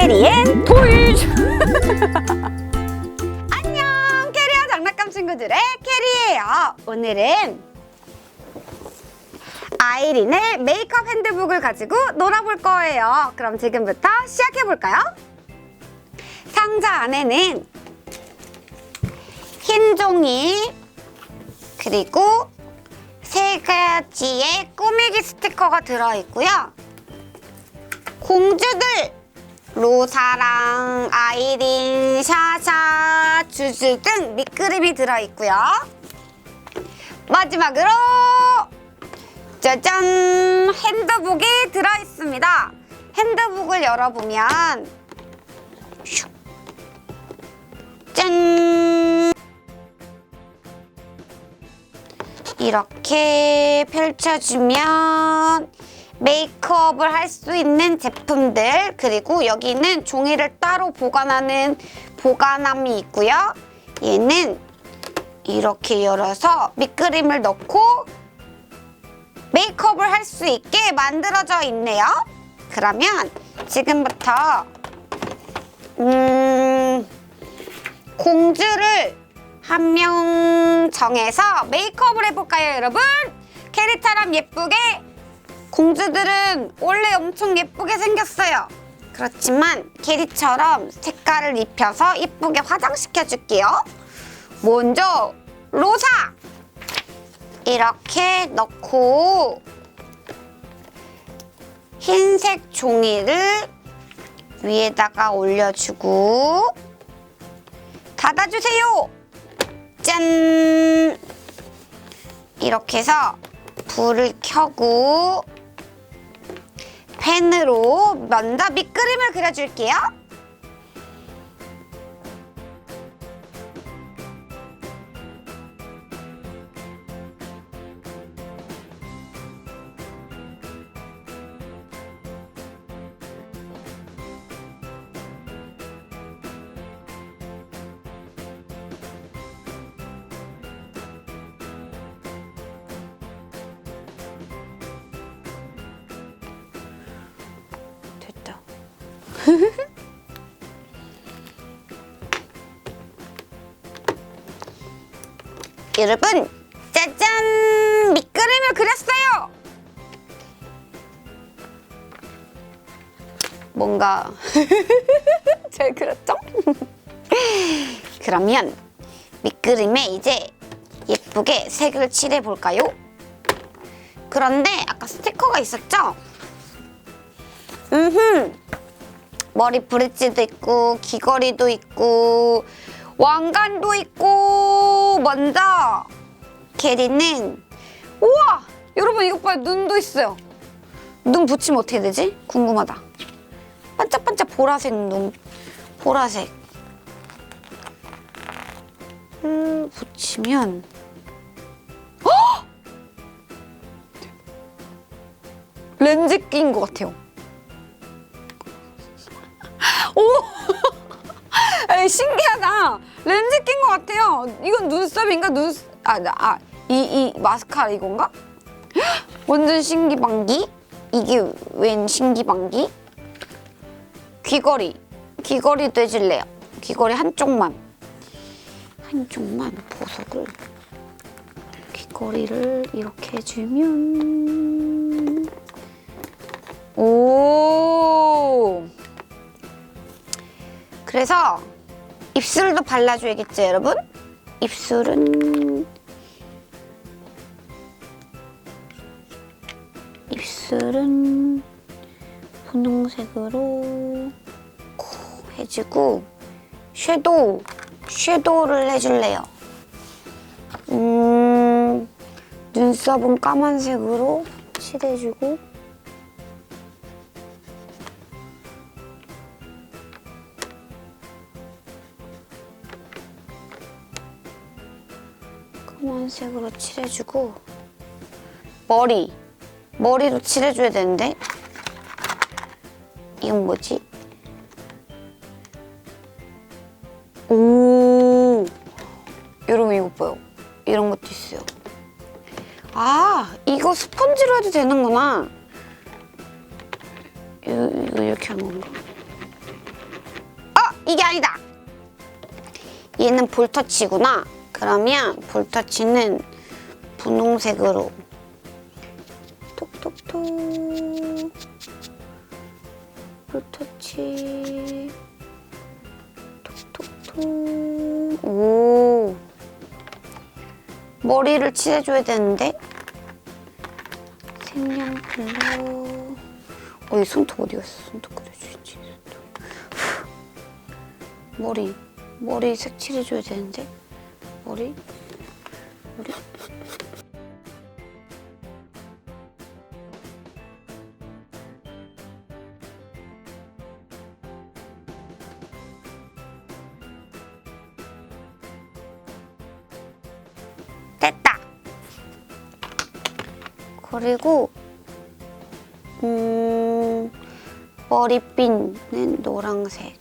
캐리앤 토이즈 안녕 캐리와 장난감 친구들의 캐리예요. 오늘은 아이린의 메이크업 핸드북을 가지고 놀아볼 거예요. 그럼 지금부터 시작해볼까요? 상자 안에는 흰 종이 그리고 세 가지의 꾸미기 스티커가 들어있고요. 공주들 로사랑 아이린, 샤샤, 주주 등 밑그림이 들어있고요. 마지막으로 짜잔 핸드북이 들어있습니다. 핸드북을 열어보면 슉. 짠 이렇게 펼쳐주면 메이크업을 할 수 있는 제품들 그리고 여기는 종이를 따로 보관하는 보관함이 있고요. 얘는 이렇게 열어서 밑그림을 넣고 메이크업을 할 수 있게 만들어져 있네요. 그러면 지금부터 음, 공주를 한 명 정해서 메이크업을 해볼까요, 여러분? 캐릭터랑 예쁘게 공주들은 원래 엄청 예쁘게 생겼어요. 그렇지만 캐리처럼 색깔을 입혀서 예쁘게 화장시켜 줄게요. 먼저 로사 이렇게 넣고 흰색 종이를 위에다가 올려주고 닫아주세요. 짠! 이렇게 해서 불을 켜고 펜으로 먼저 밑그림을 그려줄게요. 여러분, 짜잔! 밑그림을 그렸어요! 뭔가 잘 그렸죠? 그러면 밑그림에 이제 예쁘게 색을 칠해 볼까요? 그런데 아까 스티커가 있었죠? 음흠. 머리 브릿지도 있고 귀걸이도 있고 왕관도 있고. 먼저 캐리는 우와! 여러분 이것 봐요. 눈도 있어요. 눈 붙이면 어떻게 되지? 궁금하다. 반짝반짝 보라색 눈. 보라색. 음 붙이면. 헉! 렌즈 낀 것 같아요 렌즈 낀 것 같아요. 이건 눈썹인가? 눈, 아, 나- 아, 이, 이 마스카라 이건가? 헉, 완전 신기방기? 이게 웬 신기방기? 귀걸이. 귀걸이도 해줄래요. 귀걸이 한쪽만. 한쪽만 보석을. 귀걸이를 이렇게 해주면. 오! 그래서 입술도 발라줘야겠죠, 여러분? 입술은 입술은 분홍색으로 코 해주고 섀도우 섀도우를 해줄래요. 음 눈썹은 까만색으로 칠해주고 색으로 칠해주고 머리 머리도 칠해줘야 되는데 이건 뭐지? 오 여러분 이거 봐요 이런 것도 있어요 아 이거 스펀지로 해도 되는구나 이거, 이거 이렇게 하는 건가? 이게 아니다. 얘는 볼터치구나. 그러면 볼터치는 분홍색으로. 톡톡톡. 볼터치. 톡톡톡. 오. 머리를 칠해줘야 되는데? 색연필로. 어이 손톱 어디 갔어? 손톱 그려주지 손톱. 머리 머리 색칠해줘야 되는데 머리 머리 됐다. 그리고 음 머리핀은 노란색.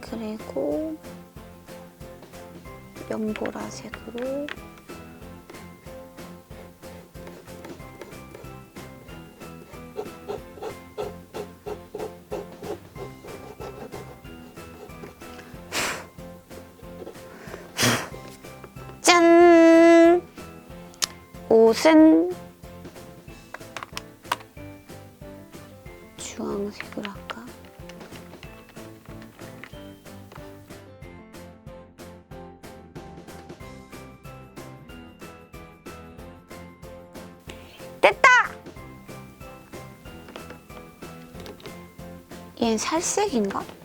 그리고 연보라색으로 짠! 옷은 됐다! 얘는 살색인가?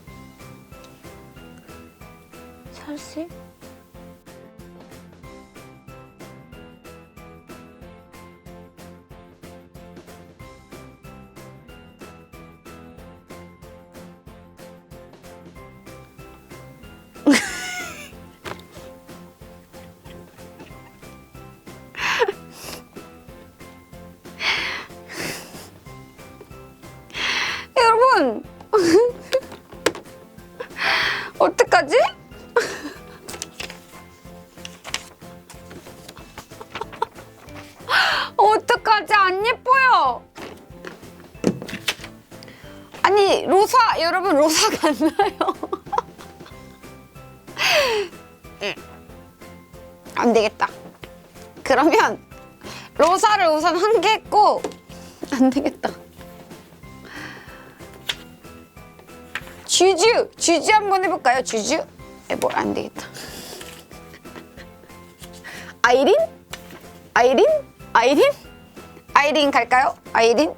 아니 로사 여러분 로사 같나요? 안 되겠다 그러면 로사를 우선 한 개 했고 안 되겠다 주주 주주 한번 해볼까요 주주? 뭐안 되겠다 아이린? 아이린? 아이린? 아이린 갈까요? 아이린?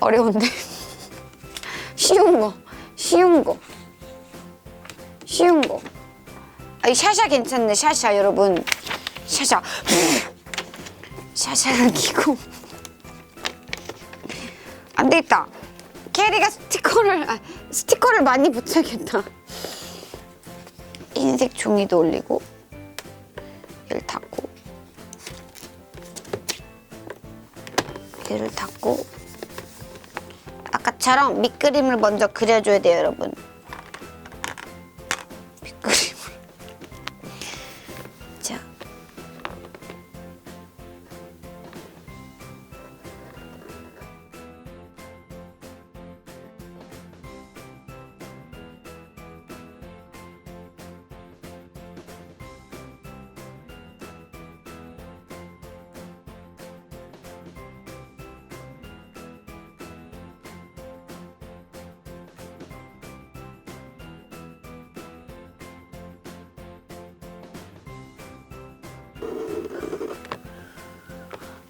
어려운데 쉬운 거 쉬운 거 쉬운 거. 아이 샤샤 괜찮네 샤샤 여러분. 샤샤. 샤샤를 끼고. 안 되겠다. 캐리가 스티커를 아, 스티커를 많이 붙여야겠다. 흰색 종이도 올리고 얘를 닫고 얘를 닫고 아까처럼 밑그림을 먼저 그려줘야 돼요, 여러분.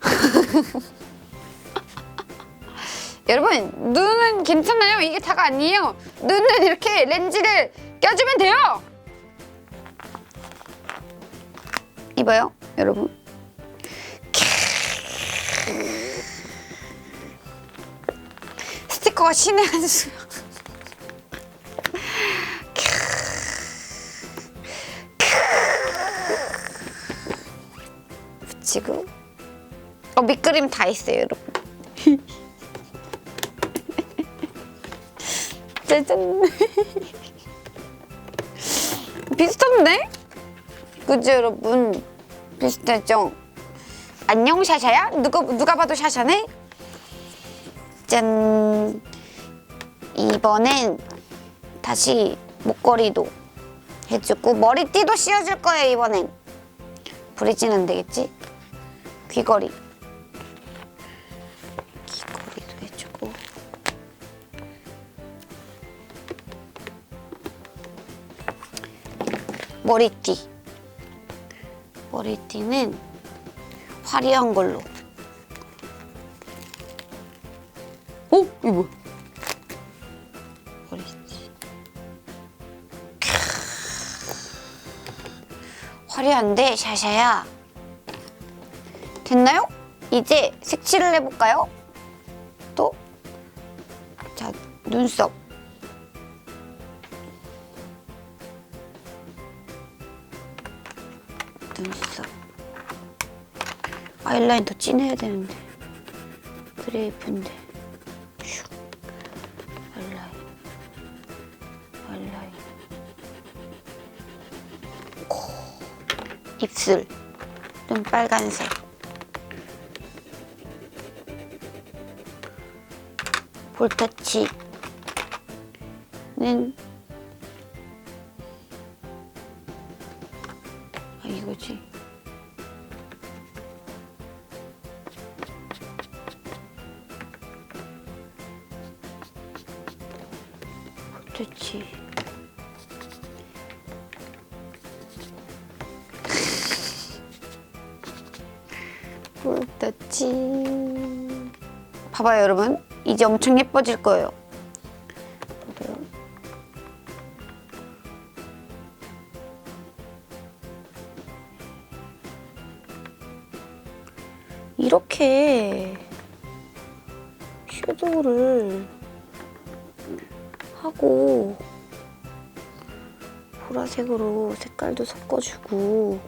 여러분 눈은 괜찮아요. 이게 다가 아니에요. 눈은 이렇게 렌즈를 껴주면 돼요. 이봐요, 여러분. 스티커가 신의 한 수. 붙 이고. 어 밑그림 다 있어요, 여러분. 짜잔. 비슷한데? 그죠, 여러분? 비슷하죠? 안녕 샤샤야? 누가 누가 봐도 샤샤네? 짠. 이번엔 다시 목걸이도 해주고 머리띠도 씌워줄 거예요 이번엔. 브리지는 안 되겠지? 귀걸이. 귀걸이도 해주고. 머리띠. 머리띠는 화려한 걸로. 어? 이거 뭐야? 머리띠. 화려한데 샤샤야. 됐나요? 이제 색칠을 해볼까요? 또. 자, 눈썹. 눈썹. 아이라인 더 진해야 되는데. 그래 예쁜데. 슉. 아이라인. 아이라인. 코. 입술. 눈 빨간색. 볼터치는 아 이거지. 볼터치. 볼터치. 봐봐요 여러분. 이제 엄청 예뻐질 거예요. 이렇게 섀도우를 하고 보라색으로 색깔도 섞어주고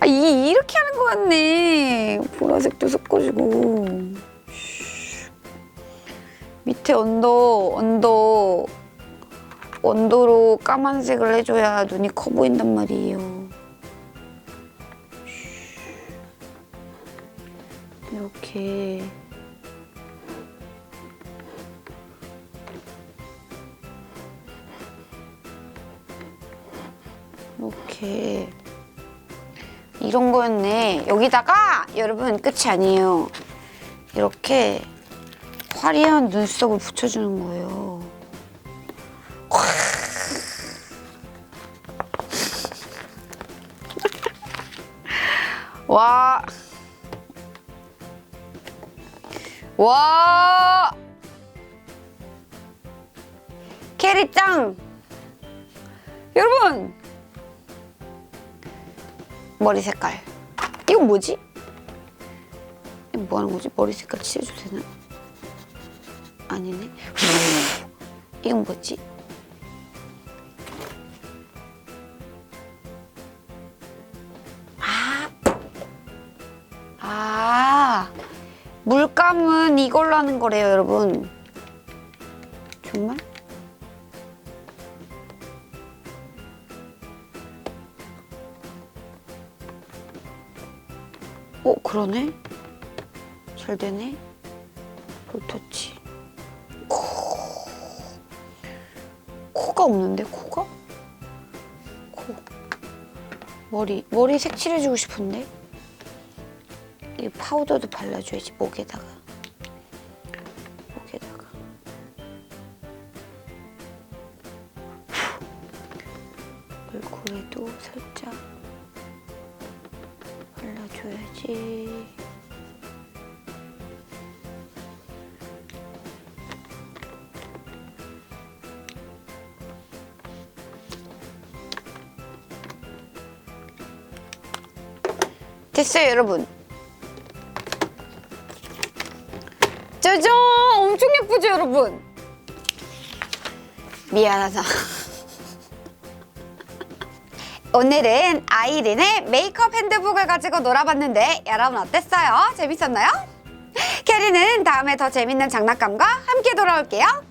아, 이, 이렇게 하는 것 같네. 보라색도 섞어주고. 밑에 언더, 언더, 언더로 까만색을 해줘야 눈이 커 보인단 말이에요. 이렇게. 이렇게. 이런 거였네. 여기다가 여러분 끝이 아니에요. 이렇게 화려한 눈썹을 붙여주는 거예요. 와. 와. 캐리 짱. 여러분. 머리 색깔. 이건 뭐지? 이거 뭐 하는 거지? 머리 색깔 칠해도 되나? 아니네. 이건 뭐지? 아. 아. 물감은 이걸로 하는 거래요, 여러분. 어, 그러네. 잘 되네. 볼터치. 코. 코가 없는데, 코가? 코. 머리, 머리 색칠해주고 싶은데? 이 파우더도 발라줘야지, 목에다가. 목에다가. 얼굴에도 살짝 발라줘야지. 됐어요, 여러분. 짜잔! 엄청 예쁘죠, 여러분? 미안하다. 오늘은 아이린의 메이크업 핸드북을 가지고 놀아봤는데 여러분 어땠어요? 재밌었나요? 캐리는 다음에 더 재밌는 장난감과 함께 돌아올게요.